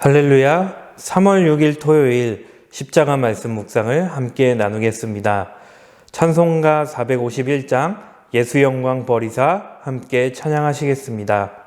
할렐루야. 3월 6일 토요일 십자가 말씀 묵상을 함께 나누겠습니다. 찬송가 451장 예수 영광 버리사 함께 찬양하시겠습니다.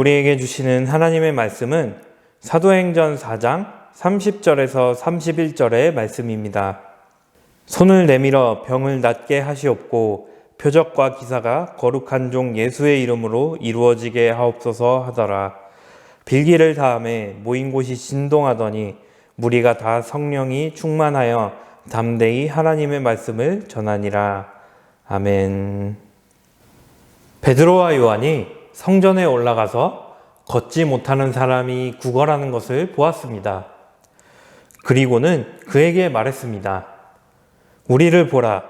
우리에게 주시는 하나님의 말씀은 사도행전 4장 30절에서 31절의 말씀입니다. 손을 내밀어 병을 낫게 하시옵고 표적과 기사가 거룩한 종 예수의 이름으로 이루어지게 하옵소서 하더라. 빌기를 다음에 모인 곳이 진동하더니 무리가 다 성령이 충만하여 담대히 하나님의 말씀을 전하니라. 아멘. 베드로와 요한이 성전에 올라가서 걷지 못하는 사람이 구걸하는 것을 보았습니다. 그리고는 그에게 말했습니다. 우리를 보라.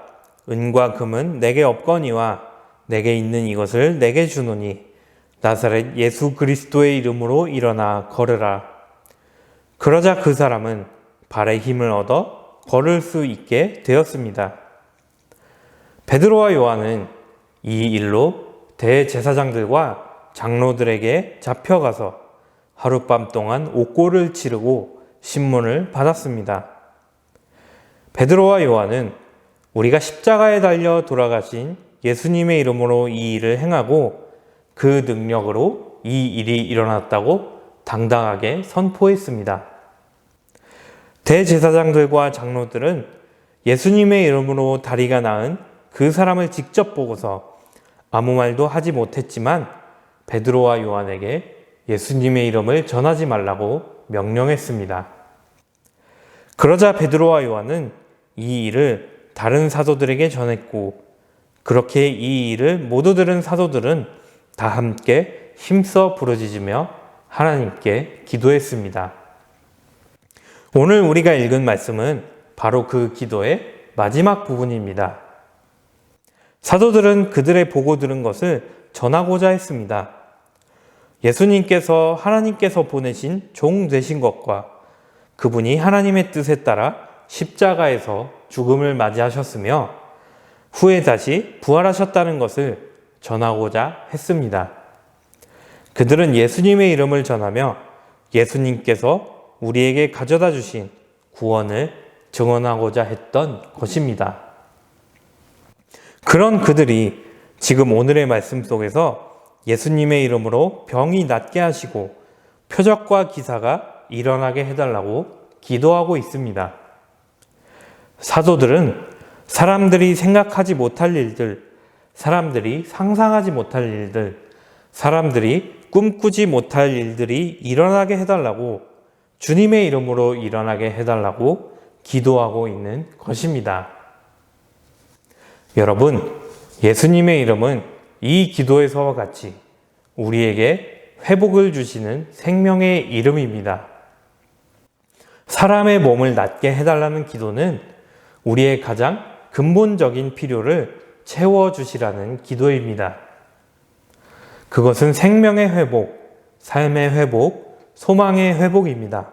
은과 금은 내게 없거니와 내게 있는 이것을 내게 주노니 나사렛 예수 그리스도의 이름으로 일어나 걸으라. 그러자 그 사람은 발에 힘을 얻어 걸을 수 있게 되었습니다. 베드로와 요한은 이 일로 대제사장들과 장로들에게 잡혀가서 하룻밤 동안 옥고를 치르고 신문을 받았습니다. 베드로와 요한은 우리가 십자가에 달려 돌아가신 예수님의 이름으로 이 일을 행하고 그 능력으로 이 일이 일어났다고 당당하게 선포했습니다. 대제사장들과 장로들은 예수님의 이름으로 다리가 나은 그 사람을 직접 보고서 아무 말도 하지 못했지만 베드로와 요한에게 예수님의 이름을 전하지 말라고 명령했습니다. 그러자 베드로와 요한은 이 일을 다른 사도들에게 전했고 그렇게 이 일을 모두 들은 사도들은 다 함께 힘써 부르짖으며 하나님께 기도했습니다. 오늘 우리가 읽은 말씀은 바로 그 기도의 마지막 부분입니다. 사도들은 그들의 보고 들은 것을 전하고자 했습니다. 예수님께서 하나님께서 보내신 종 되신 것과 그분이 하나님의 뜻에 따라 십자가에서 죽음을 맞이하셨으며 후에 다시 부활하셨다는 것을 전하고자 했습니다. 그들은 예수님의 이름을 전하며 예수님께서 우리에게 가져다 주신 구원을 증언하고자 했던 것입니다. 그런 그들이 지금 오늘의 말씀 속에서 예수님의 이름으로 병이 낫게 하시고 표적과 기사가 일어나게 해달라고 기도하고 있습니다. 사도들은 사람들이 생각하지 못할 일들, 사람들이 상상하지 못할 일들, 사람들이 꿈꾸지 못할 일들이 일어나게 해달라고 주님의 이름으로 일어나게 해달라고 기도하고 있는 것입니다. 여러분, 예수님의 이름은 이 기도에서와 같이 우리에게 회복을 주시는 생명의 이름입니다. 사람의 몸을 낫게 해달라는 기도는 우리의 가장 근본적인 필요를 채워주시라는 기도입니다. 그것은 생명의 회복, 삶의 회복, 소망의 회복입니다.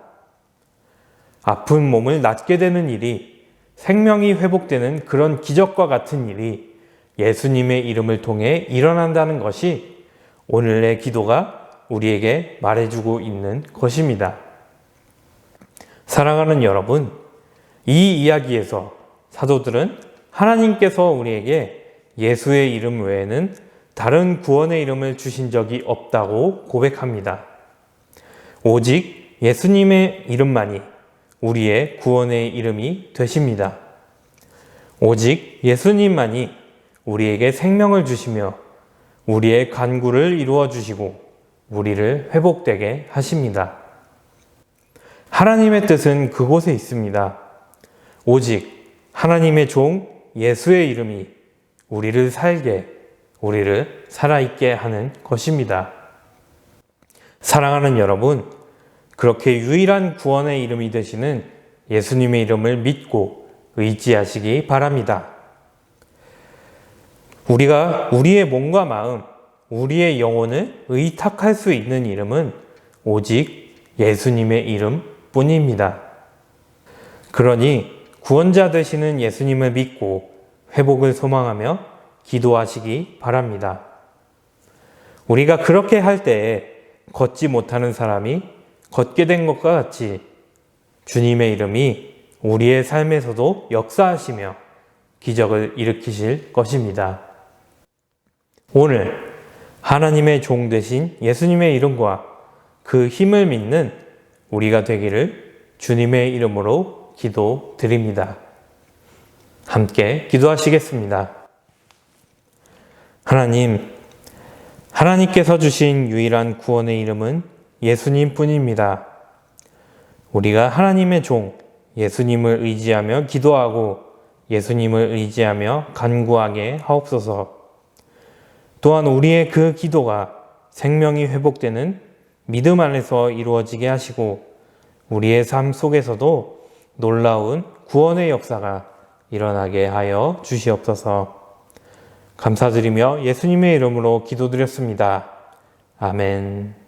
아픈 몸을 낫게 되는 일이 생명이 회복되는 그런 기적과 같은 일이 예수님의 이름을 통해 일어난다는 것이 오늘의 기도가 우리에게 말해주고 있는 것입니다. 사랑하는 여러분, 이 이야기에서 사도들은 하나님께서 우리에게 예수의 이름 외에는 다른 구원의 이름을 주신 적이 없다고 고백합니다. 오직 예수님의 이름만이 우리의 구원의 이름이 되십니다. 오직 예수님만이 우리에게 생명을 주시며 우리의 간구를 이루어 주시고 우리를 회복되게 하십니다. 하나님의 뜻은 그곳에 있습니다. 오직 하나님의 종 예수의 이름이 우리를 살게, 우리를 살아있게 하는 것입니다. 사랑하는 여러분, 그렇게 유일한 구원의 이름이 되시는 예수님의 이름을 믿고 의지하시기 바랍니다. 우리가 우리의 몸과 마음, 우리의 영혼을 의탁할 수 있는 이름은 오직 예수님의 이름 뿐입니다. 그러니 구원자 되시는 예수님을 믿고 회복을 소망하며 기도하시기 바랍니다. 우리가 그렇게 할 때에 걷지 못하는 사람이 걷게 된 것과 같이 주님의 이름이 우리의 삶에서도 역사하시며 기적을 일으키실 것입니다. 오늘 하나님의 종 되신 예수님의 이름과 그 힘을 믿는 우리가 되기를 주님의 이름으로 기도 드립니다. 함께 기도하시겠습니다. 하나님, 하나님께서 주신 유일한 구원의 이름은 예수님 뿐입니다. 우리가 하나님의 종, 예수님을 의지하며 기도하고 예수님을 의지하며 간구하게 하옵소서. 또한 우리의 그 기도가 생명이 회복되는 믿음 안에서 이루어지게 하시고 우리의 삶 속에서도 놀라운 구원의 역사가 일어나게 하여 주시옵소서. 감사드리며 예수님의 이름으로 기도드렸습니다. 아멘.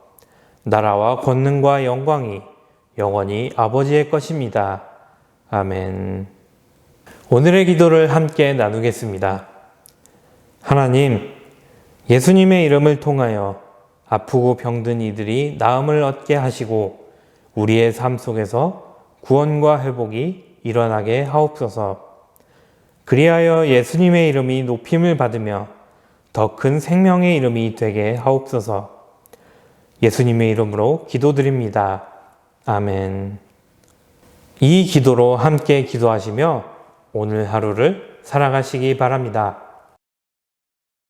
나라와 권능과 영광이 영원히 아버지의 것입니다. 아멘. 오늘의 기도를 함께 나누겠습니다. 하나님, 예수님의 이름을 통하여 아프고 병든 이들이 나음을 얻게 하시고 우리의 삶 속에서 구원과 회복이 일어나게 하옵소서. 그리하여 예수님의 이름이 높임을 받으며 더 큰 생명의 이름이 되게 하옵소서. 예수님의 이름으로 기도드립니다. 아멘. 이 기도로 함께 기도하시며 오늘 하루를 살아가시기 바랍니다.